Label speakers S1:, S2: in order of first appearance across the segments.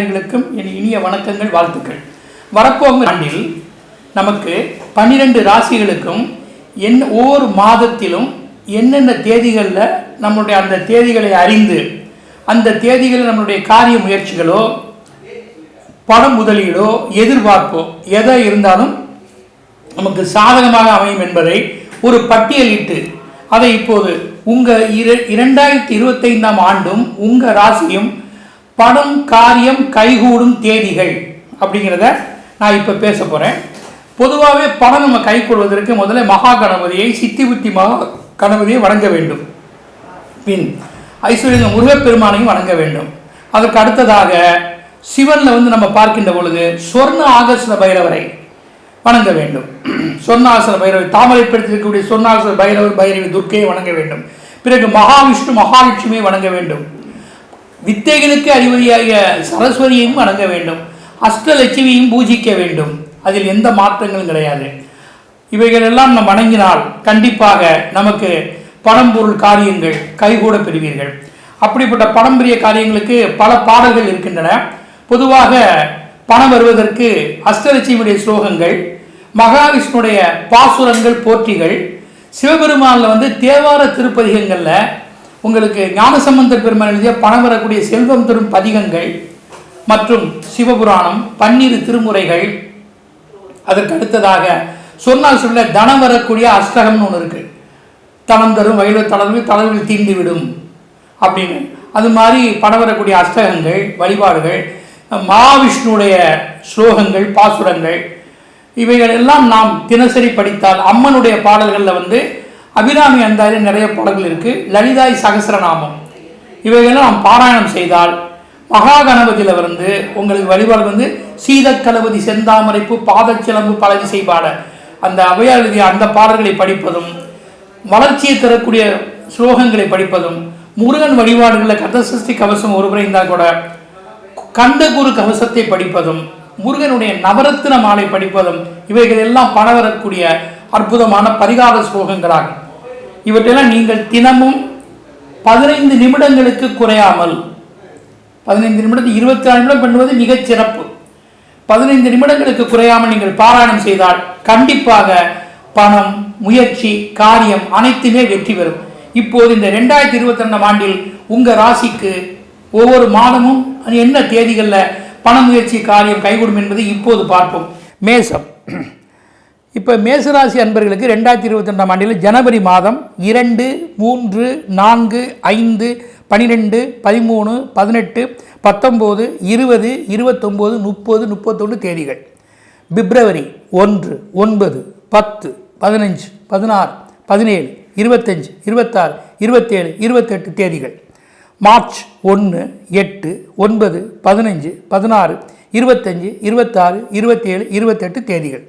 S1: நேயர்களுக்கும் என் இனிய வணக்கங்கள் வாழ்த்துக்கள். வரப்போகும் ஆண்டில் நமக்கு பன்னிரெண்டு ராசிகளுக்கும் என் ஒவ்வொரு மாதத்திலும் என்னென்ன தேதிகளில் நம்மளுடைய அந்த தேதிகளை அறிந்து அந்த தேதிகளில் நம்மளுடைய காரிய முயற்சிகளோ பணம் முதலீடோ எதிர்பார்ப்போ எதை இருந்தாலும் நமக்கு சாதகமாக அமையும் என்பதை ஒரு பட்டியலிட்டு அதை இப்போது உங்கள் இர இரண்டாயிரத்தி இருபத்தைந்தாம் ஆண்டும் உங்கள் ராசியும் பணம் காரியம் கைகூடும் தேதிகள் அப்படிங்கிறத நான் இப்போ பேச போகிறேன் பொதுவாகவே பணம் நம்ம கைகூடுவதற்கு முதல்ல மகா கணபதியை சித்தி புத்தி மகா கணபதியை வணங்க வேண்டும். பின் ஐஸ்வர்ய முருகப்பெருமானையும் வணங்க வேண்டும். அதற்கு அடுத்ததாக சிவனில் வந்து நம்ம பார்க்கின்ற பொழுது சொர்ண ஆகர்ஷண பைரவரை வணங்க வேண்டும். சொர்ணாசன பைரவர் தாமரைப்படுத்திருக்கக்கூடிய சொர்ணாசன பைரவர் பைரவி துர்க்கையை வணங்க வேண்டும். பிறகு மகாவிஷ்ணு மகாலட்சுமியை வணங்க வேண்டும். வித்தைகளுக்கு அதிபதியாகிய சரஸ்வதியையும் வணங்க வேண்டும். அஷ்டலட்சுமியையும் பூஜிக்க வேண்டும். அதில் எந்த மாற்றங்களும் கிடையாது. இவைகளெல்லாம் நம் வணங்கினால் கண்டிப்பாக நமக்கு பணம் பொருள் காரியங்கள் கைகூட பெறுவீர்கள். அப்படிப்பட்ட பணம் பெரிய காரியங்களுக்கு பல பாடல்கள் இருக்கின்றன. பொதுவாக பணம் வருவதற்கு அஷ்டலட்சுமியுடைய ஸ்லோகங்கள் மகாவிஷ்ணுடைய பாசுரங்கள் போற்றிகள் சிவபெருமானில் வந்து தேவார திருப்பதிகங்களில் உங்களுக்கு ஞானசம்பந்தர் பெருமான் எழுதிய பணம் வரக்கூடிய செல்வம் தரும் பதிகங்கள் மற்றும் சிவபுராணம் பன்னிரு திருமுறைகள். அதற்கு அடுத்ததாக சொன்னால் சொல்ல தனம் வரக்கூடிய அஷ்டகம்னு ஒன்று இருக்குது தனம் தரும் வயலு தளர்வு தளர்வில் தீண்டிவிடும் அப்படின்னு. அது மாதிரி பணம் வரக்கூடிய அஷ்டகங்கள் வழிபாடுகள் மகாவிஷ்ணுடைய ஸ்லோகங்கள் பாசுரங்கள். இவைகள் எல்லாம் நாம் தினசரி படித்தால் அம்மனுடைய பாடல்களில் வந்து அபிராமி அந்தாரி நிறைய பாடல்கள் இருக்குது லலிதாய் சகசரநாமம். இவைகளை நாம் பாராயணம் செய்தால் மகா கணபதியில் வந்து உங்களுக்கு வழிபாடு வந்து சீதக்கணபதி செந்தாமரைப்பு பாதச்சிலம்பு பழகி செய்பாட. அந்த அவையார் எழுதிய அந்த பாடல்களை படிப்பதும் வளர்ச்சியை தரக்கூடிய ஸ்லோகங்களை படிப்பதும் முருகன் வழிபாடுகளில் கதசஷ்டி கவசம் ஒரு இருந்தால் கூட கந்தகுரு கவசத்தை படிப்பதும் முருகனுடைய நவரத்தின மாலை படிப்பதும் இவைகள் எல்லாம் பண வரக்கூடிய அற்புதமான பரிகார ஸ்லோகங்களாகும். இவற்றெல்லாம் நீங்கள் தினமும் பதினைந்து நிமிடங்களுக்கு குறையாமல் பதினைந்து நிமிடத்தில் இருபத்தி நாலு நிமிடம் பண்ணுவது மிகச் சிறப்பு. பதினைந்து நிமிடங்களுக்கு குறையாமல் நீங்கள் பாராயணம் செய்தால் கண்டிப்பாக பணம் முயற்சி காரியம் அனைத்துமே வெற்றி பெறும். இப்போது இந்த ரெண்டாயிரத்தி இருபத்தி ரெண்டாம் ஆண்டில் உங்கள் ராசிக்கு ஒவ்வொரு மாதமும் என்ன தேதிகளில் பண முயற்சி காரியம் கைகூடும் என்பதை இப்போது பார்ப்போம். மேசம். இப்போ மேசராசி அன்பர்களுக்கு ரெண்டாயிரத்தி இருபத்தி ரெண்டாம் ஆண்டில் ஜனவரி மாதம் இரண்டு மூன்று நான்கு ஐந்து பனிரெண்டு பதிமூணு பதினெட்டு பத்தொம்போது இருபது இருபத்தொம்போது முப்பது முப்பத்தொன்று தேதிகள். பிப்ரவரி ஒன்று ஒன்பது பத்து பதினஞ்சு பதினாறு பதினேழு இருபத்தஞ்சு இருபத்தாறு இருபத்தேழு இருபத்தெட்டு தேதிகள். மார்ச் ஒன்று எட்டு ஒன்பது பதினஞ்சு பதினாறு இருபத்தஞ்சு இருபத்தாறு இருபத்தேழு இருபத்தெட்டு தேதிகள்.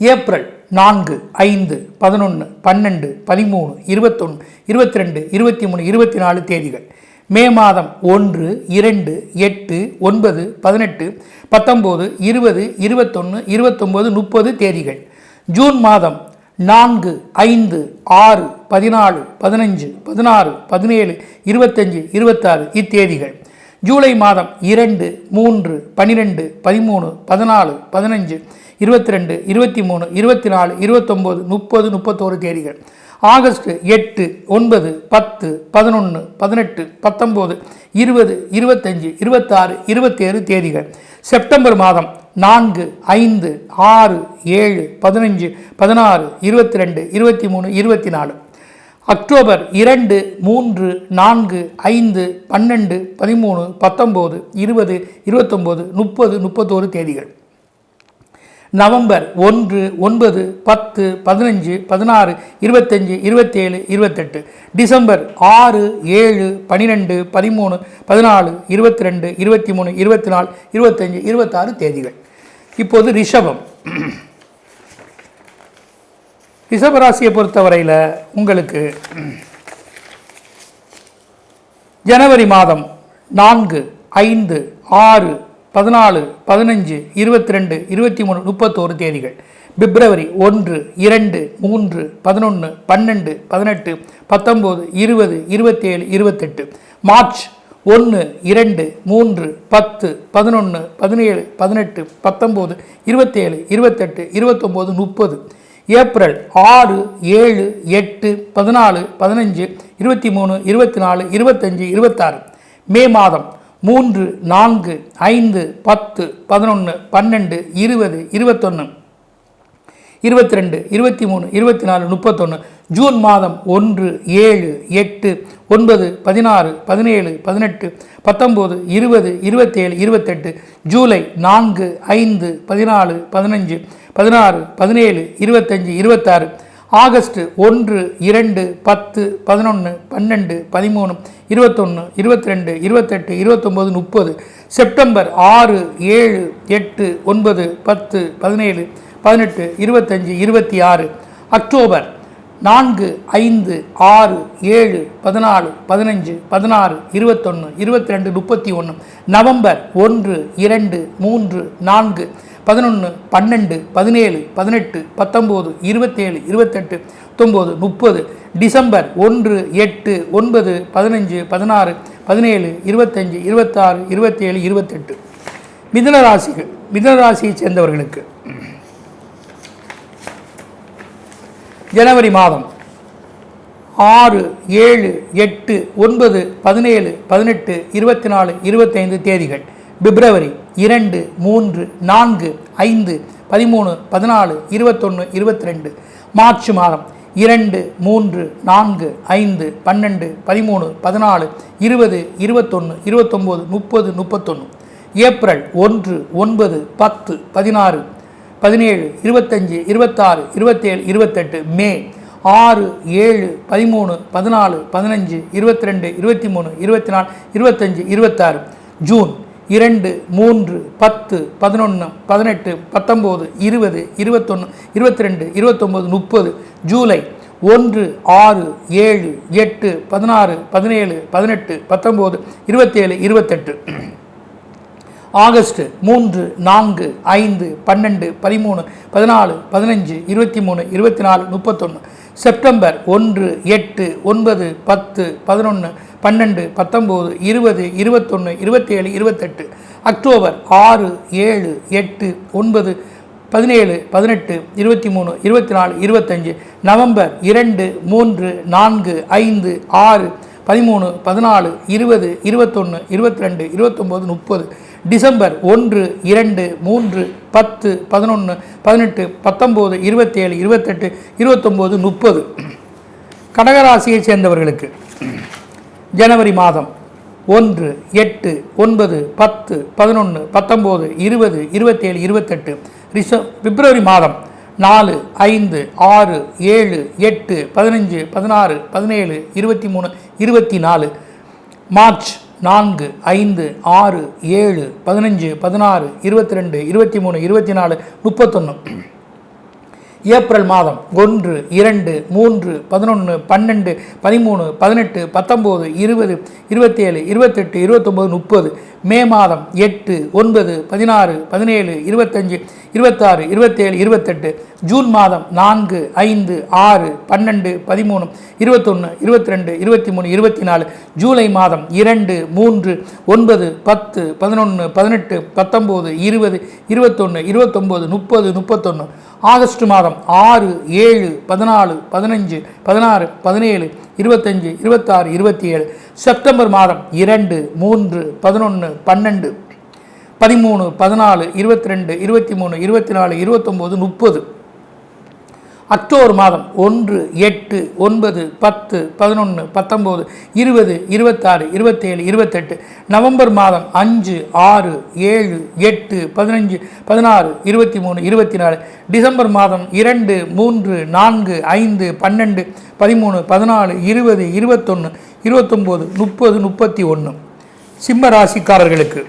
S1: ஏப்ரல் நான்கு ஐந்து பதினொன்று பன்னெண்டு பதிமூணு இருபத்தொன்று இருபத்தி ரெண்டு இருபத்தி மூணு இருபத்தி நாலு தேதிகள். மே மாதம் ஒன்று இரண்டு எட்டு ஒன்பது பதினெட்டு பத்தொம்போது இருபது இருபத்தொன்று இருபத்தொம்போது முப்பது தேதிகள். ஜூன் மாதம் நான்கு ஐந்து ஆறு பதினாலு பதினஞ்சு பதினாறு பதினேழு இருபத்தஞ்சு இருபத்தாறு இத்தேதிகள். ஜூலை மாதம் இரண்டு மூன்று பன்னிரெண்டு பதிமூணு பதினாலு பதினஞ்சு இருபத்தி ரெண்டு இருபத்தி மூணு இருபத்தி நாலு இருபத்தொம்போது முப்பது முப்பத்தோரு தேதிகள் ஆகஸ்ட் எட்டு ஒன்பது பத்து பதினொன்று பதினெட்டு பத்தொம்போது இருபது இருபத்தஞ்சு இருபத்தாறு இருபத்தேழு தேதிகள். செப்டம்பர் மாதம் நான்கு ஐந்து ஆறு ஏழு பதினஞ்சு பதினாறு இருபத்தி ரெண்டு இருபத்தி மூணு இருபத்தி நாலு அக்டோபர் இரண்டு மூன்று நான்கு ஐந்து பன்னெண்டு பதிமூணு பத்தொம்போது இருபது இருபத்தொம்போது முப்பது முப்பத்தோரு தேதிகள். நவம்பர் ஒன்று ஒன்பது பத்து பதினஞ்சு பதினாறு இருபத்தஞ்சு இருபத்தேழு இருபத்தெட்டு. டிசம்பர் ஆறு ஏழு பன்னிரெண்டு பதிமூணு பதினாலு இருபத்தி ரெண்டு இருபத்தி மூணு இருபத்தி நாலு இருபத்தஞ்சு இருபத்தாறு தேதிகள். இப்போது ரிஷபம். ரிஷபராசியை பொறுத்தவரையில் உங்களுக்கு ஜனவரி மாதம் நான்கு ஐந்து ஆறு பதினாலு பதினஞ்சு இருபத்தி ரெண்டு இருபத்தி மூணு முப்பத்தோரு தேதிகள். பிப்ரவரி ஒன்று இரண்டு மூன்று பதினொன்று பன்னெண்டு பதினெட்டு பத்தொம்போது இருபது இருபத்தேழு இருபத்தெட்டு. மார்ச் ஒன்று இரண்டு மூன்று பத்து பதினொன்று பதினேழு பதினெட்டு பத்தொம்போது இருபத்தேழு இருபத்தெட்டு இருபத்தொம்போது முப்பது. ஏப்ரல் ஆறு ஏழு எட்டு பதினாலு பதினஞ்சு இருபத்தி மூணு இருபத்தி நாலு இருபத்தஞ்சு இருபத்தாறு. மே மாதம் மூன்று நான்கு ஐந்து பத்து பதினொன்று பன்னெண்டு இருபது இருபத்தொன்று இருபத்தி ரெண்டு இருபத்தி மூணு இருபத்தி நாலு முப்பத்தொன்று ஜூன் மாதம் ஒன்று ஏழு எட்டு ஒன்பது பதினாறு பதினேழு பதினெட்டு பத்தொம்போது இருபது இருபத்தேழு இருபத்தெட்டு ஜூலை நான்கு ஐந்து பதினாலு பதினஞ்சு பதினாறு பதினேழு இருபத்தஞ்சு இருபத்தாறு ஆகஸ்ட் ஒன்று இரண்டு பத்து பதினொன்று பன்னெண்டு பதிமூணு இருபத்தொன்று இருபத்தி ரெண்டு இருபத்தெட்டு இருபத்தொம்போது முப்பது செப்டம்பர் ஆறு ஏழு எட்டு ஒன்பது பத்து பதினேழு பதினெட்டு இருபத்தஞ்சி இருபத்தி ஆறு அக்டோபர் நான்கு ஐந்து ஆறு ஏழு பதினாலு பதினஞ்சு பதினாறு இருபத்தொன்று இருபத்தி ரெண்டு முப்பத்தி ஒன்று நவம்பர் ஒன்று இரண்டு மூன்று நான்கு பதினொன்று பன்னெண்டு பதினேழு பதினெட்டு பத்தொம்போது இருபத்தேழு இருபத்தெட்டு பத்தொம்போது முப்பது டிசம்பர் ஒன்று எட்டு ஒன்பது பதினஞ்சு பதினாறு பதினேழு இருபத்தஞ்சி இருபத்தாறு இருபத்தேழு இருபத்தெட்டு. மிதுன ராசிகள் சேர்ந்தவர்களுக்கு. ஜனவரி மாதம். ஆறு ஏழு எட்டு ஒன்பது பதினேழு பதினெட்டு இருபத்தி நாலு இருபத்தைந்து தேதிகள். பிப்ரவரி இரண்டு மூன்று நான்கு ஐந்து பதிமூணு பதினாலு இருபத்தொன்று இருபத்தி ரெண்டு மார்ச் மாதம் இரண்டு மூன்று நான்கு ஐந்து பன்னெண்டு பதிமூணு பதினாலு இருபது இருபத்தொன்று இருபத்தொம்போது முப்பது முப்பத்தொன்று ஏப்ரல் ஒன்று ஒன்பது பத்து பதினாறு பதினேழு இருபத்தஞ்சி இருபத்தாறு இருபத்தேழு இருபத்தெட்டு. மே ஆறு ஏழு பதிமூணு பதினாலு பதினஞ்சு இருபத்தி ரெண்டு இருபத்தி மூணு இருபத்தி நாலு இருபத்தஞ்சி இருபத்தாறு. ஜூன் இரண்டு மூன்று பத்து பதினொன்று பதினெட்டு பத்தொம்போது இருபது இருபத்தொன்று இருபத்தி ரெண்டு இருபத்தொம்போது முப்பது ஜூலை ஒன்று ஆறு ஏழு எட்டு பதினாறு பதினேழு பதினெட்டு பத்தொம்போது இருபத்தேழு இருபத்தெட்டு. ஆகஸ்ட் மூன்று நான்கு ஐந்து பன்னெண்டு பதிமூணு பதினாலு பதினஞ்சு இருபத்தி மூணு இருபத்தி நாலு முப்பத்தொன்று செப்டம்பர் ஒன்று எட்டு ஒன்பது பத்து பதினொன்று பன்னெண்டு பத்தொம்போது இருபது இருபத்தொன்று இருபத்தேழு இருபத்தெட்டு. அக்டோபர் ஆறு ஏழு எட்டு ஒன்பது பதினேழு பதினெட்டு இருபத்தி மூணு இருபத்தி நாலு இருபத்தஞ்சு. நவம்பர் இரண்டு மூன்று நான்கு ஐந்து ஆறு பதிமூணு பதினாலு இருபது இருபத்தொன்று இருபத்தி ரெண்டு இருபத்தொம்போது முப்பது. டிசம்பர் ஒன்று இரண்டு மூன்று பத்து பதினொன்று பதினெட்டு பத்தொம்போது இருபத்தேழு இருபத்தெட்டு இருபத்தொம்போது முப்பது. கடகராசியைச் சேர்ந்தவர்களுக்கு ஜனவரி மாதம் ஒன்று எட்டு ஒன்பது பத்து பதினொன்று பத்தொம்போது இருபது இருபத்தேழு இருபத்தெட்டு. ரிச பிப்ரவரி மாதம் நாலு ஐந்து ஆறு ஏழு எட்டு பதினஞ்சு பதினாறு பதினேழு இருபத்தி மூணு இருபத்தி நாலு. மார்ச் நான்கு ஐந்து ஆறு ஏழு பதினஞ்சு பதினாறு இருபத்தி ரெண்டு இருபத்தி மூணு இருபத்தி நாலு முப்பத்தொன்று ஏப்ரல் மாதம் ஒன்று இரண்டு மூன்று பதினொன்று பன்னெண்டு பதிமூணு பதினெட்டு பத்தொம்போது இருபது இருபத்தேழு இருபத்தெட்டு இருபத்தொம்போது முப்பது. மே மாதம் எட்டு ஒன்பது பதினாறு பதினேழு இருபத்தஞ்சு இருபத்தாறு இருபத்தேழு இருபத்தெட்டு. ஜூன் மாதம் நான்கு ஐந்து ஆறு பன்னெண்டு பதிமூணு இருபத்தொன்று இருபத்தி ரெண்டு இருபத்தி மூணு இருபத்தி நாலு ஜூலை மாதம் இரண்டு மூன்று ஒன்பது பத்து பதினொன்று பதினெட்டு பத்தொம்போது இருபது இருபத்தொன்று இருபத்தொம்போது முப்பது முப்பத்தொன்று ஆகஸ்ட் மாதம் ஆறு ஏழு பதினாலு பதினஞ்சு பதினாறு பதினேழு இருபத்தஞ்சு இருபத்தாறு இருபத்தி ஏழு செப்டம்பர் மாதம் இரண்டு மூன்று பதினொன்று பன்னெண்டு பதிமூணு பதினாலு இருபத்தி ரெண்டு இருபத்தி மூணு இருபத்தி நாலு இருபத்தொம்போது முப்பது. அக்டோபர் மாதம் ஒன்று எட்டு ஒன்பது பத்து பதினொன்று பத்தொம்போது இருபது இருபத்தாறு இருபத்தேழு இருபத்தெட்டு நவம்பர் மாதம் அஞ்சு ஆறு ஏழு எட்டு பதினஞ்சு பதினாறு இருபத்தி மூணு இருபத்தி நாலு டிசம்பர் மாதம் இரண்டு மூன்று நான்கு ஐந்து பன்னெண்டு பதிமூணு பதினாலு இருபது இருபத்தொன்று இருபத்தொம்போது முப்பது முப்பத்தி ஒன்று சிம்ம ராசிக்காரர்களுக்கு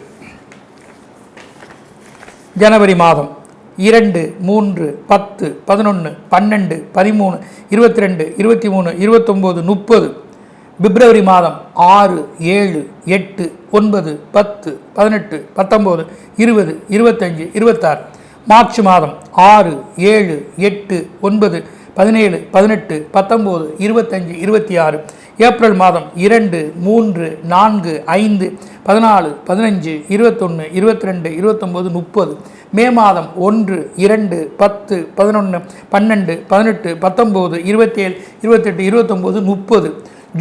S1: ஜனவரி மாதம் இரண்டு மூன்று பத்து பதினொன்று பன்னெண்டு பதிமூணு இருபத்தி ரெண்டு இருபத்தி மூணு இருபத்தொம்போது முப்பது. பிப்ரவரி மாதம் ஆறு ஏழு எட்டு ஒன்பது பத்து பதினெட்டு பத்தொம்போது இருபது இருபத்தஞ்சு இருபத்தாறு. மார்ச் மாதம் ஆறு ஏழு எட்டு ஒன்பது பதினேழு பதினெட்டு பத்தொம்போது இருபத்தஞ்சு இருபத்தி ஆறு ஏப்ரல் மாதம் இரண்டு மூன்று நான்கு ஐந்து பதினாலு பதினஞ்சு இருபத்தொன்று இருபத்தி ரெண்டு இருபத்தொம்போது முப்பது. மே மாதம் ஒன்று இரண்டு பத்து பதினொன்று பன்னெண்டு பதினெட்டு பத்தொம்போது இருபத்தேழு இருபத்தெட்டு இருபத்தொம்போது முப்பது.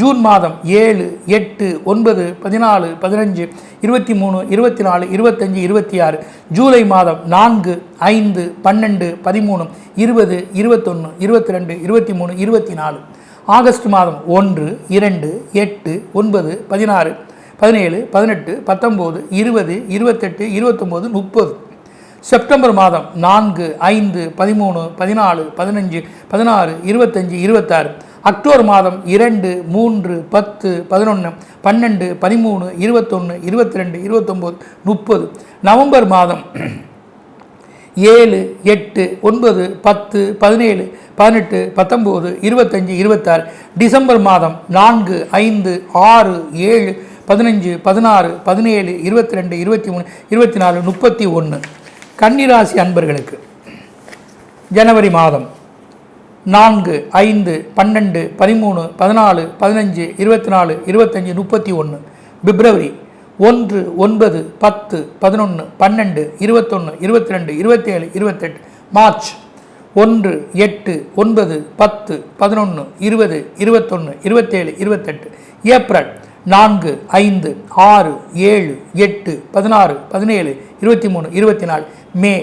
S1: ஜூன் மாதம் ஏழு எட்டு ஒன்பது பதினாலு பதினஞ்சு இருபத்தி மூணு இருபத்தி நாலு இருபத்தஞ்சி இருபத்தி ஆறு ஜூலை மாதம் நான்கு ஐந்து பன்னெண்டு பதிமூணு இருபது இருபத்தொன்று இருபத்தி ரெண்டு இருபத்தி மூணு இருபத்தி நாலு ஆகஸ்ட் மாதம் ஒன்று இரண்டு எட்டு ஒன்பது பதினாறு பதினேழு பதினெட்டு பத்தொம்போது இருபது இருபத்தெட்டு இருபத்தொம்போது முப்பது. செப்டம்பர் மாதம் நான்கு ஐந்து பதிமூணு பதினாலு பதினஞ்சு பதினாறு இருபத்தஞ்சி இருபத்தாறு. அக்டோபர் மாதம் இரண்டு மூன்று பத்து பதினொன்று பன்னெண்டு பதிமூணு இருபத்தொன்று இருபத்தி ரெண்டு இருபத்தொம்போது முப்பது. நவம்பர் மாதம் ஏழு எட்டு ஒன்பது பத்து பதினேழு பதினெட்டு பத்தொம்போது இருபத்தஞ்சி இருபத்தாறு. டிசம்பர் மாதம் நான்கு ஐந்து ஆறு ஏழு பதினஞ்சு பதினாறு பதினேழு இருபத்தி ரெண்டு இருபத்தி மூணு இருபத்தி நாலு முப்பத்தி ஒன்று. கன்னிராசி அன்பர்களுக்கு ஜனவரி மாதம் நான்கு ஐந்து பன்னெண்டு பதிமூணு பதினாலு பதினஞ்சு இருபத்தி நாலு இருபத்தஞ்சி முப்பத்தி ஒன்று பிப்ரவரி ஒன்று ஒன்பது பத்து பதினொன்று பன்னெண்டு இருபத்தொன்று இருபத்தி ரெண்டு இருபத்தேழு இருபத்தெட்டு மார்ச் ஒன்று எட்டு ஒன்பது பத்து பதினொன்று இருபது இருபத்தொன்று இருபத்தேழு இருபத்தெட்டு ஏப்ரல் நான்கு ஐந்து ஆறு ஏழு எட்டு பதினாறு பதினேழு இருபத்தி மூணு இருபத்தி நாலு மே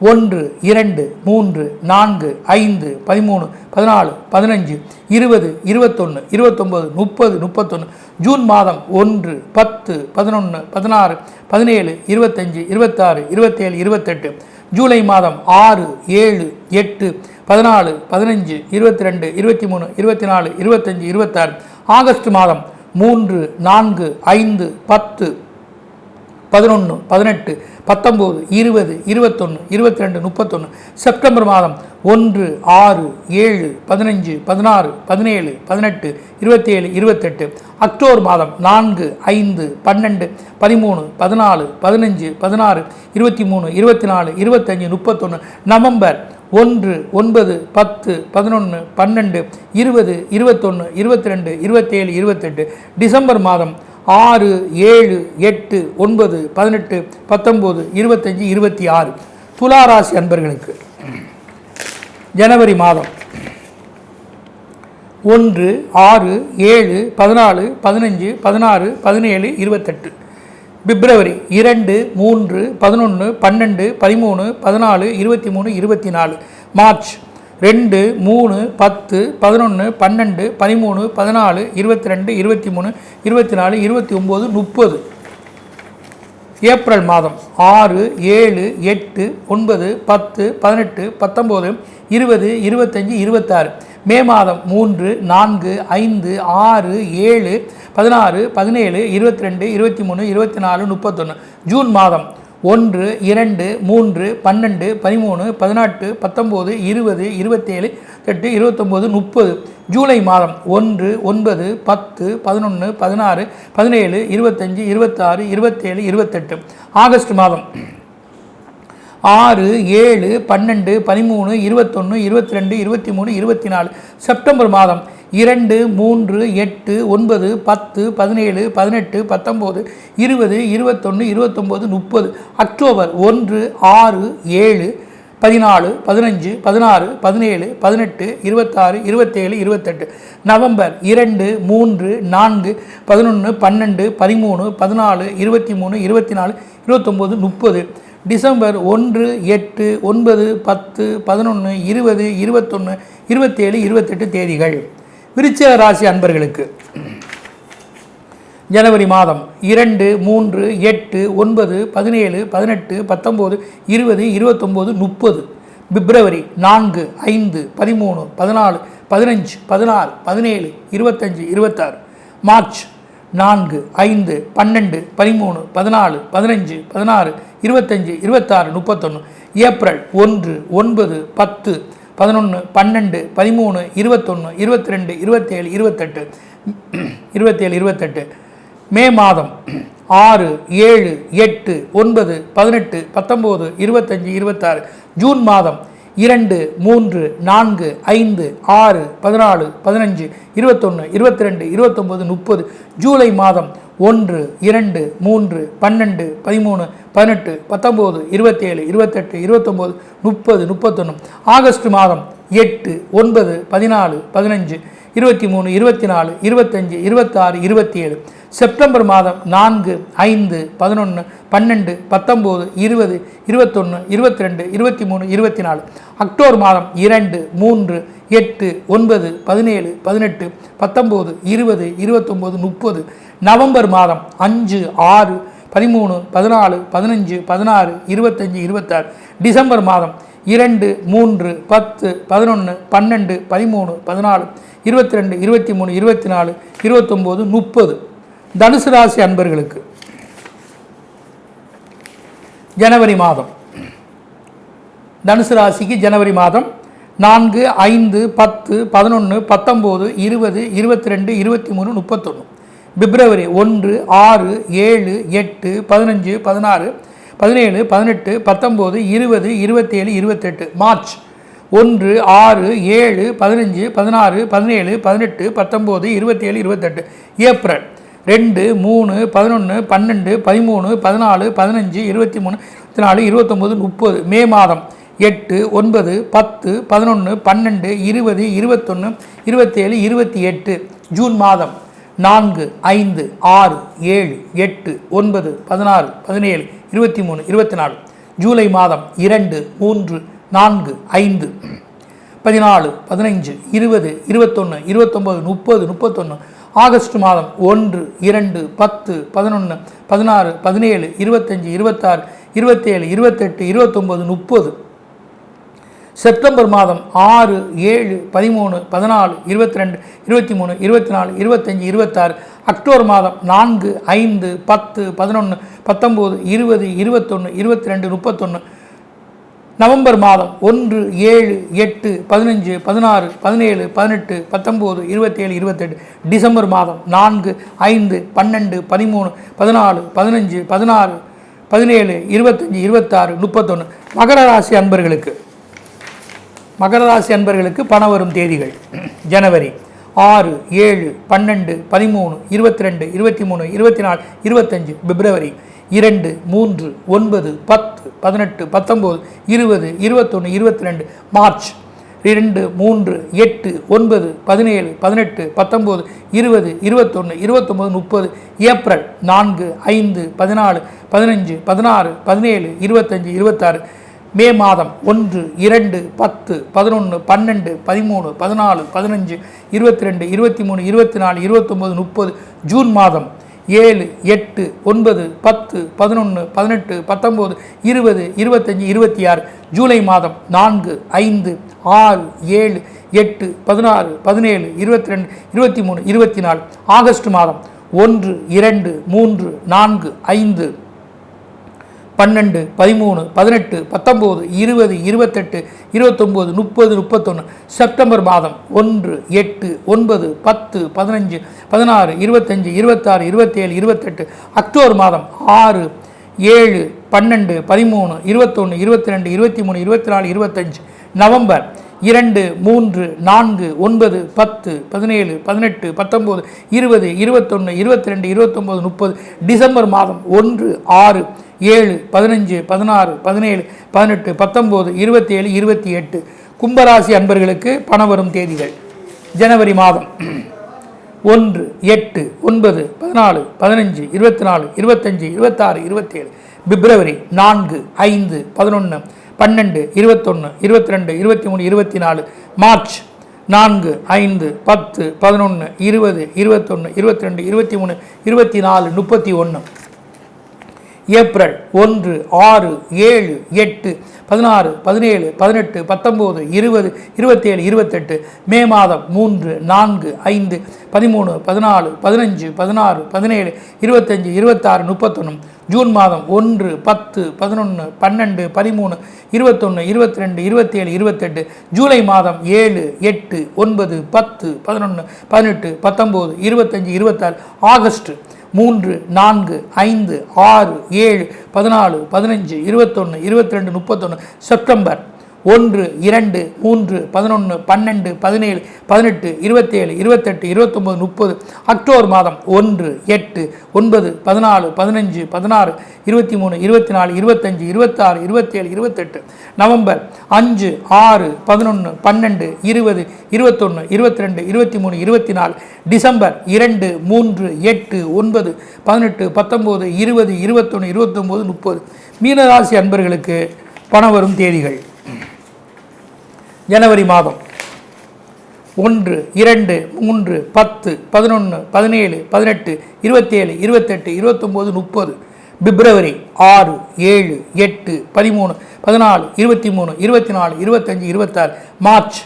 S1: ஒன்று இரண்டு மூன்று நான்கு ஐந்து பதிமூணு பதினாலு பதினஞ்சு இருபது இருபத்தொன்று இருபத்தொம்பது முப்பது முப்பத்தொன்று ஜூன் மாதம் ஒன்று பத்து பதினொன்று பதினாறு பதினேழு இருபத்தஞ்சி இருபத்தாறு இருபத்தேழு இருபத்தெட்டு ஜூலை மாதம் ஆறு ஏழு எட்டு பதினாலு பதினஞ்சு இருபத்தி ரெண்டு இருபத்தி மூணு இருபத்தி நாலு இருபத்தஞ்சி இருபத்தாறு ஆகஸ்ட் மாதம் மூன்று நான்கு ஐந்து பத்து பதினொன்று பதினெட்டு பத்தொம்போது இருபது இருபத்தொன்று இருபத்தி ரெண்டு முப்பத்தொன்று செப்டம்பர் மாதம் ஒன்று ஆறு ஏழு பதினஞ்சு பதினாறு பதினேழு பதினெட்டு இருபத்தி ஏழு இருபத்தெட்டு அக்டோபர் மாதம் நான்கு ஐந்து பன்னெண்டு பதிமூணு பதினாலு பதினஞ்சு பதினாறு இருபத்தி மூணு இருபத்தி நாலு இருபத்தஞ்சி முப்பத்தொன்று நவம்பர் ஒன்று ஒன்பது பத்து பதினொன்று பன்னெண்டு இருபது இருபத்தொன்று இருபத்தி ரெண்டு இருபத்தேழு இருபத்தெட்டு டிசம்பர் மாதம் ஆறு ஏழு எட்டு ஒன்பது பதினெட்டு பத்தொம்போது இருபத்தஞ்சி இருபத்தி ஆறு துளாராசி அன்பர்களுக்கு. ஜனவரி மாதம். ஒன்று ஆறு ஏழு பதினாலு பதினஞ்சு பதினாறு பதினேழு இருபத்தெட்டு. பிப்ரவரி இரண்டு மூன்று பதினொன்று பன்னெண்டு பதிமூணு பதினாலு இருபத்தி மூணு இருபத்தி நாலு. மார்ச் ரெண்டு மூணு பத்து பதினொன்று பன்னெண்டு பதிமூணு பதினாலு இருபத்தி ரெண்டு இருபத்தி மூணு இருபத்தி நாலு இருபத்தி ஒம்பது முப்பது. ஏப்ரல் மாதம் ஆறு ஏழு எட்டு ஒன்பது பத்து பதினெட்டு பத்தொம்போது இருபது இருபத்தஞ்சி இருபத்தாறு. மே மாதம் மூன்று நான்கு ஐந்து ஆறு ஏழு பதினாறு பதினேழு இருபத்தி ரெண்டு இருபத்தி மூணு இருபத்தி நாலு முப்பத்தொன்று ஜூன் மாதம் ஒன்று இரண்டு மூன்று பன்னெண்டு பதிமூணு பதினெட்டு பத்தொம்போது இருபது இருபத்தேழு எட்டு இருபத்தொம்போது முப்பது. ஜூலை மாதம் ஒன்று ஒன்பது பத்து பதினொன்று பதினாறு பதினேழு இருபத்தஞ்சி இருபத்தாறு இருபத்தேழு இருபத்தெட்டு. ஆகஸ்ட் மாதம் ஆறு ஏழு பன்னெண்டு பதிமூணு இருபத்தொன்று இருபத்தி ரெண்டு இருபத்தி மூணு இருபத்தி நாலு செப்டம்பர் மாதம் இரண்டு மூன்று எட்டு ஒன்பது பத்து பதினேழு பதினெட்டு பத்தொம்போது இருபது இருபத்தொன்று இருபத்தொம்போது முப்பது. அக்டோபர் ஒன்று ஆறு ஏழு பதினாலு பதினஞ்சு பதினாறு பதினேழு பதினெட்டு இருபத்தாறு இருபத்தேழு இருபத்தெட்டு. நவம்பர் இரண்டு மூன்று நான்கு பதினொன்று பன்னெண்டு பதிமூணு பதினாலு இருபத்தி மூணு இருபத்தி நாலு இருபத்தொம்போது முப்பது. டிசம்பர் ஒன்று எட்டு ஒன்பது பத்து பதினொன்று இருபது இருபத்தொன்று இருபத்தேழு இருபத்தெட்டு தேதிகள். விருச்சிக ராசி அன்பர்களுக்கு ஜனவரி மாதம் இரண்டு மூன்று எட்டு ஒன்பது பதினேழு பதினெட்டு பத்தொம்போது இருபது இருபத்தொம்போது முப்பது. பிப்ரவரி நான்கு ஐந்து பதிமூணு பதினாலு பதினஞ்சு பதினாறு பதினேழு இருபத்தஞ்சி இருபத்தாறு. மார்ச் நான்கு ஐந்து பன்னெண்டு பதிமூணு பதினாலு பதினஞ்சு பதினாறு இருபத்தஞ்சி இருபத்தாறு முப்பத்தொன்று ஏப்ரல் ஒன்று ஒன்பது பத்து பதினொன்று பன்னெண்டு பதிமூணு இருபத்தொன்று இருபத்தி ரெண்டு இருபத்தேழு இருபத்தெட்டு இருபத்தேழு இருபத்தெட்டு. மே மாதம் ஆறு ஏழு எட்டு ஒன்பது பதினெட்டு பத்தொம்போது இருபத்தஞ்சி இருபத்தாறு. ஜூன் மாதம் இரண்டு மூன்று நான்கு ஐந்து ஆறு பதினாலு பதினஞ்சு இருபத்தொன்று இருபத்தி ரெண்டு இருபத்தொம்போது முப்பது ஜூலை மாதம் ஒன்று இரண்டு மூன்று பன்னெண்டு பதிமூணு பதினெட்டு பத்தொம்போது இருபத்தேழு இருபத்தெட்டு இருபத்தொம்போது முப்பது முப்பத்தொன்று ஆகஸ்ட் மாதம் எட்டு ஒன்பது பதினாலு பதினஞ்சு இருபத்தி மூணு இருபத்தி நாலு இருபத்தஞ்சு இருபத்தாறு இருபத்தி ஏழு செப்டம்பர் மாதம் நான்கு ஐந்து பதினொன்று பன்னெண்டு பத்தொம்போது இருபது இருபத்தொன்று இருபத்தி ரெண்டு இருபத்தி மூணு இருபத்தி நாலு அக்டோபர் மாதம் இரண்டு மூன்று எட்டு ஒன்பது பதினேழு பதினெட்டு பத்தொம்போது இருபது இருபத்தொம்போது முப்பது. நவம்பர் மாதம் அஞ்சு ஆறு பதிமூணு பதினாலு பதினஞ்சு பதினாறு இருபத்தஞ்சி இருபத்தாறு. டிசம்பர் மாதம் இரண்டு மூன்று பத்து பதினொன்று பன்னெண்டு பதிமூணு பதினாலு இருபத்தி ரெண்டு இருபத்தி மூணு இருபத்தி நாலு இருபத்தொம்போது முப்பது. தனுசு ராசி அன்பர்களுக்கு. ஜனவரி மாதம். தனுசு ராசிக்கு ஜனவரி மாதம் நான்கு ஐந்து பத்து பதினொன்று பத்தொம்போது இருபது இருபத்தி ரெண்டு இருபத்தி மூணு முப்பத்தொன்று பிப்ரவரி ஒன்று ஆறு ஏழு எட்டு பதினஞ்சு பதினாறு பதினேழு பதினெட்டு பத்தொம்போது இருபது இருபத்தேழு இருபத்தெட்டு. மார்ச் ஒன்று ஆறு ஏழு பதினஞ்சு பதினாறு பதினேழு பதினெட்டு பத்தொம்போது இருபத்தேழு இருபத்தெட்டு. ஏப்ரல் ரெண்டு மூணு பதினொன்று பன்னெண்டு பதிமூணு பதினாலு பதினஞ்சு இருபத்தி மூணு இருபத்தி நாலு இருபத்தொம்போது முப்பது. மே மாதம். எட்டு ஒன்பது பத்து பதினொன்று பன்னெண்டு இருபது இருபத்தொன்று இருபத்தேழு இருபத்தி எட்டு ஜூன் மாதம். நான்கு ஐந்து ஆறு ஏழு எட்டு ஒன்பது பதினாறு பதினேழு இருபத்தி மூணு இருபத்தி நாலு ஜூலை மாதம். இரண்டு மூன்று நான்கு ஐந்து. பதினாலு பதினைஞ்சு இருபது இருபத்தொன்று இருபத்தொம்பது முப்பது முப்பத்தொன்று ஆகஸ்ட் மாதம் ஒன்று இரண்டு பத்து பதினொன்று பதினாறு பதினேழு இருபத்தஞ்சி இருபத்தாறு இருபத்தேழு இருபத்தெட்டு இருபத்தொம்பது முப்பது. செப்டம்பர் மாதம் ஆறு ஏழு பதிமூணு பதினாலு இருபத்தி ரெண்டு இருபத்தி மூணு இருபத்தி நாலு இருபத்தஞ்சி இருபத்தாறு. அக்டோபர் மாதம் நான்கு ஐந்து பத்து பதினொன்று பத்தொம்போது இருபது இருபத்தொன்று இருபத்தி ரெண்டு முப்பத்தொன்று நவம்பர் மாதம் ஒன்று ஏழு எட்டு பதினஞ்சு பதினாறு பதினேழு பதினெட்டு பத்தொம்போது இருபத்தேழு இருபத்தெட்டு. டிசம்பர் மாதம் நான்கு ஐந்து பன்னெண்டு பதிமூணு பதினாலு பதினஞ்சு பதினாறு பதினேழு இருபத்தஞ்சி இருபத்தாறு முப்பத்தொன்று மகர ராசி அன்பர்களுக்கு. மகர ராசி அன்பர்களுக்கு பணம் வரும் தேதிகள். ஜனவரி ஆறு ஏழு பன்னெண்டு பதிமூணு இருபத்தி ரெண்டு இருபத்தி மூணு இருபத்தி நாலு இருபத்தஞ்சு பிப்ரவரி இரண்டு மூன்று ஒன்பது பத்து பதினெட்டு பத்தொம்போது இருபது இருபத்தொன்று இருபத்தி ரெண்டு மார்ச். இரண்டு மூன்று எட்டு ஒன்பது பதினேழு பதினெட்டு பத்தொம்போது இருபது இருபத்தொன்று இருபத்தொம்போது முப்பது ஏப்ரல் நான்கு ஐந்து பதினாலு பதினஞ்சு பதினாறு பதினேழு இருபத்தஞ்சி இருபத்தாறு. மே மாதம் ஒன்று இரண்டு பத்து பதினொன்று பன்னெண்டு பதிமூணு பதினாலு பதினஞ்சு இருபத்தி ரெண்டு இருபத்தி மூணு இருபத்தி நாலு இருபத்தொம்போது முப்பது. ஜூன் மாதம் ஏழு எட்டு ஒன்பது பத்து பதினொன்று பதினெட்டு பத்தொம்போது இருபது இருபத்தஞ்சி இருபத்தி ஆறு ஜூலை மாதம் நான்கு ஐந்து ஆறு ஏழு எட்டு பதினாறு பதினேழு இருபத்தி ரெண்டு இருபத்தி மூணு இருபத்தி நாலு ஆகஸ்ட் மாதம் ஒன்று இரண்டு மூன்று நான்கு ஐந்து. பன்னெண்டு பதிமூணு பதினெட்டு பத்தொம்போது இருபது இருபத்தெட்டு இருபத்தொம்போது முப்பது முப்பத்தொன்று செப்டம்பர் மாதம் ஒன்று எட்டு ஒன்பது பத்து பதினஞ்சு பதினாறு இருபத்தஞ்சி இருபத்தாறு இருபத்தேழு இருபத்தெட்டு. அக்டோபர் மாதம் ஆறு ஏழு பன்னெண்டு பதிமூணு இருபத்தொன்று இருபத்தி ரெண்டு இருபத்தி மூணு இருபத்தி நாலு இருபத்தஞ்சு. நவம்பர் இரண்டு மூன்று நான்கு ஒன்பது பத்து பதினேழு பதினெட்டு பத்தொம்போது இருபது இருபத்தொன்று இருபத்தி ரெண்டு இருபத்தொம்போது முப்பது. டிசம்பர் மாதம் ஒன்று ஆறு ஏழு பதினஞ்சு பதினாறு பதினேழு பதினெட்டு பத்தொம்போது இருபத்தி ஏழு இருபத்தி எட்டு கும்பராசி அன்பர்களுக்கு பணம் வரும் தேதிகள். ஜனவரி மாதம். ஒன்று எட்டு ஒன்பது பதினாலு பதினஞ்சு இருபத்தி நாலு இருபத்தஞ்சி இருபத்தாறு இருபத்தேழு. பிப்ரவரி நான்கு ஐந்து பதினொன்று பன்னெண்டு இருபத்தொன்று இருபத்தி ரெண்டு இருபத்தி மூணு இருபத்தி நாலு மார்ச் நான்கு ஐந்து பத்து பதினொன்று இருபது இருபத்தொன்று இருபத்தி ரெண்டு இருபத்தி மூணு இருபத்தி நாலு முப்பத்தி ஒன்று ஏப்ரல் ஒன்று ஆறு ஏழு எட்டு பதினாறு பதினேழு பதினெட்டு பத்தொம்போது இருபது இருபத்தேழு இருபத்தெட்டு மே மாதம் மூன்று நான்கு ஐந்து பதிமூணு பதினாலு பதினஞ்சு பதினாறு பதினேழு இருபத்தஞ்சி இருபத்தாறு முப்பத்தொன்று ஜூன் மாதம் ஒன்று பத்து பதினொன்று பன்னெண்டு பதிமூணு இருபத்தொன்று இருபத்தி ரெண்டு இருபத்தேழு இருபத்தெட்டு ஜூலை மாதம் ஏழு எட்டு ஒன்பது பத்து பதினொன்று பதினெட்டு பத்தொம்போது இருபத்தஞ்சி இருபத்தாறு ஆகஸ்ட் மூன்று நான்கு ஐந்து ஆறு ஏழு பதினாலு பதினஞ்சு இருபத்தொன்று இருபத்தி ரெண்டு முப்பத்தொன்று செப்டம்பர். ஒன்று இரண்டு மூன்று பதினொன்று பன்னெண்டு பதினேழு பதினெட்டு இருபத்தேழு இருபத்தெட்டு இருபத்தொம்பது முப்பது அக்டோபர் மாதம் ஒன்று எட்டு ஒன்பது பதினாலு பதினஞ்சு பதினாறு இருபத்தி மூணு இருபத்தி நாலு இருபத்தஞ்சு இருபத்தாறு இருபத்தேழு இருபத்தெட்டு நவம்பர் அஞ்சு ஆறு பதினொன்று பன்னெண்டு இருபது இருபத்தொன்று இருபத்தி ரெண்டு இருபத்தி மூணு இருபத்தி நாலு டிசம்பர் இரண்டு மூன்று எட்டு ஒன்பது பதினெட்டு பத்தொம்போது இருபது இருபத்தொன்று இருபத்தொம்போது முப்பது மீனராசி அன்பர்களுக்கு பணம் வரும் தேதிகள். ஜனவரி மாதம். ஒன்று இரண்டு மூன்று பத்து பதினொன்று பதினேழு பதினெட்டு இருபத்தேழு இருபத்தெட்டு இருபத்தொம்போது முப்பது. பிப்ரவரி ஆறு ஏழு எட்டு பதிமூணு பதினாலு இருபத்தி மூணு இருபத்தி நாலு இருபத்தஞ்சி இருபத்தாறு. மார்ச்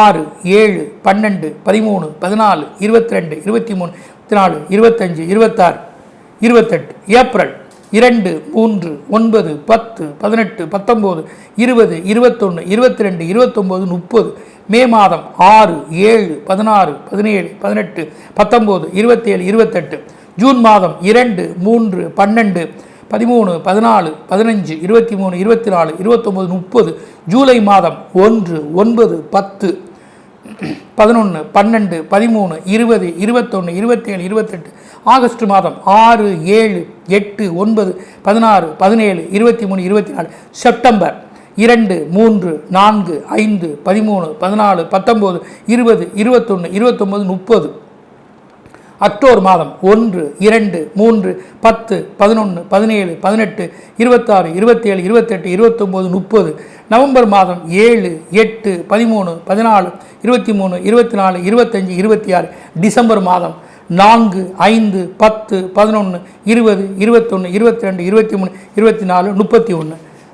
S1: ஆறு ஏழு பன்னெண்டு பதிமூணு பதினாலு இருபத்தி ரெண்டு இருபத்தி மூணு இருபத்தி நாலு இருபத்தஞ்சு இருபத்தாறு. இருபத்தெட்டு ஏப்ரல் இரண்டு மூன்று ஒன்பது பத்து பதினெட்டு பத்தொம்போது இருபது இருபத்தொன்று இருபத்தி ரெண்டு இருபத்தொம்போது முப்பது மே மாதம் ஆறு ஏழு பதினாறு பதினேழு பதினெட்டு பத்தொம்போது இருபத்தேழு இருபத்தெட்டு ஜூன் மாதம் இரண்டு மூன்று பன்னெண்டு பதிமூணு பதினாலு பதினஞ்சு இருபத்தி மூணு இருபத்தி நாலு இருபத்தொம்போது முப்பது ஜூலை மாதம் ஒன்று ஒன்பது பத்து. பதினொன்று பன்னெண்டு பதிமூணு இருபது இருபத்தொன்று இருபத்தேழு இருபத்தெட்டு ஆகஸ்ட் மாதம் ஆறு ஏழு எட்டு ஒன்பது பதினாறு பதினேழு இருபத்தி மூணு இருபத்தி நாலு செப்டம்பர் இரண்டு மூன்று நான்கு ஐந்து பதிமூணு பதினாலு பத்தொம்போது இருபது இருபத்தொன்று இருபத்தொம்போது முப்பது. அக்டோபர் மாதம் ஒன்று இரண்டு மூன்று பத்து பதினொன்று பதினேழு பதினெட்டு இருபத்தாறு இருபத்தேழு இருபத்தெட்டு இருபத்தொம்போது முப்பது. நவம்பர் மாதம் ஏழு எட்டு பதிமூணு பதினாலு இருபத்தி மூணு இருபத்தி நாலு இருபத்தஞ்சி இருபத்தி ஆறு டிசம்பர் மாதம் நான்கு ஐந்து பத்து பதினொன்று இருபது இருபத்தொன்று இருபத்தி ரெண்டு இருபத்தி மூணு இருபத்தி நாலு முப்பத்தி ஒன்று.